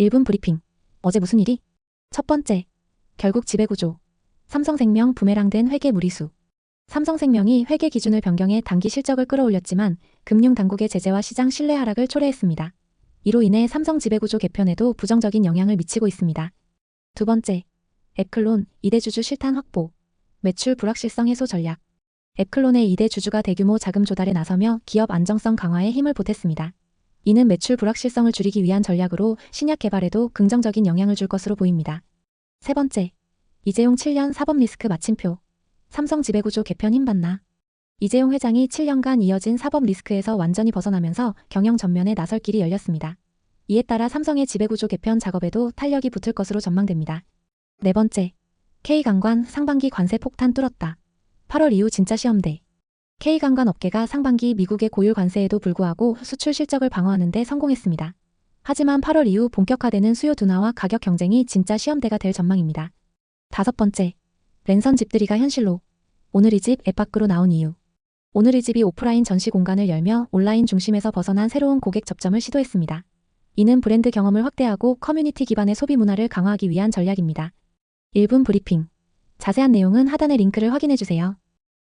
1분 브리핑. 어제 무슨 일이? 첫 번째. 결국 지배구조. 삼성생명 부메랑된 회계 무리수. 삼성생명이 회계 기준을 변경해 단기 실적을 끌어올렸지만 금융당국의 제재와 시장 신뢰 하락을 초래했습니다. 이로 인해 삼성 지배구조 개편에도 부정적인 영향을 미치고 있습니다. 두 번째. 앱클론 2대 주주 실탄 확보. 매출 불확실성 해소 전략. 앱클론의 2대 주주가 대규모 자금 조달에 나서며 기업 안정성 강화에 힘을 보탰습니다. 이는 매출 불확실성을 줄이기 위한 전략으로 신약 개발에도 긍정적인 영향을 줄 것으로 보입니다. 세 번째. 이재용 7년 사법 리스크 마침표. 삼성 지배구조 개편 힘받나. 이재용 회장이 7년간 이어진 사법 리스크에서 완전히 벗어나면서 경영 전면에 나설 길이 열렸습니다. 이에 따라 삼성의 지배구조 개편 작업에도 탄력이 붙을 것으로 전망됩니다. 네 번째. K강관 상반기 관세 폭탄 뚫었다. 8월 이후 진짜 시험대. K강관 업계가 상반기 미국의 고율 관세에도 불구하고 수출 실적을 방어하는 데 성공했습니다. 하지만 8월 이후 본격화되는 수요 둔화와 가격 경쟁이 진짜 시험대가 될 전망입니다. 다섯 번째. 랜선 집들이가 현실로. 오늘 이 집 앱 밖으로 나온 이유. 오늘 이 집이 오프라인 전시 공간을 열며 온라인 중심에서 벗어난 새로운 고객 접점을 시도했습니다. 이는 브랜드 경험을 확대하고 커뮤니티 기반의 소비 문화를 강화하기 위한 전략입니다. 1분 브리핑. 자세한 내용은 하단의 링크를 확인해주세요.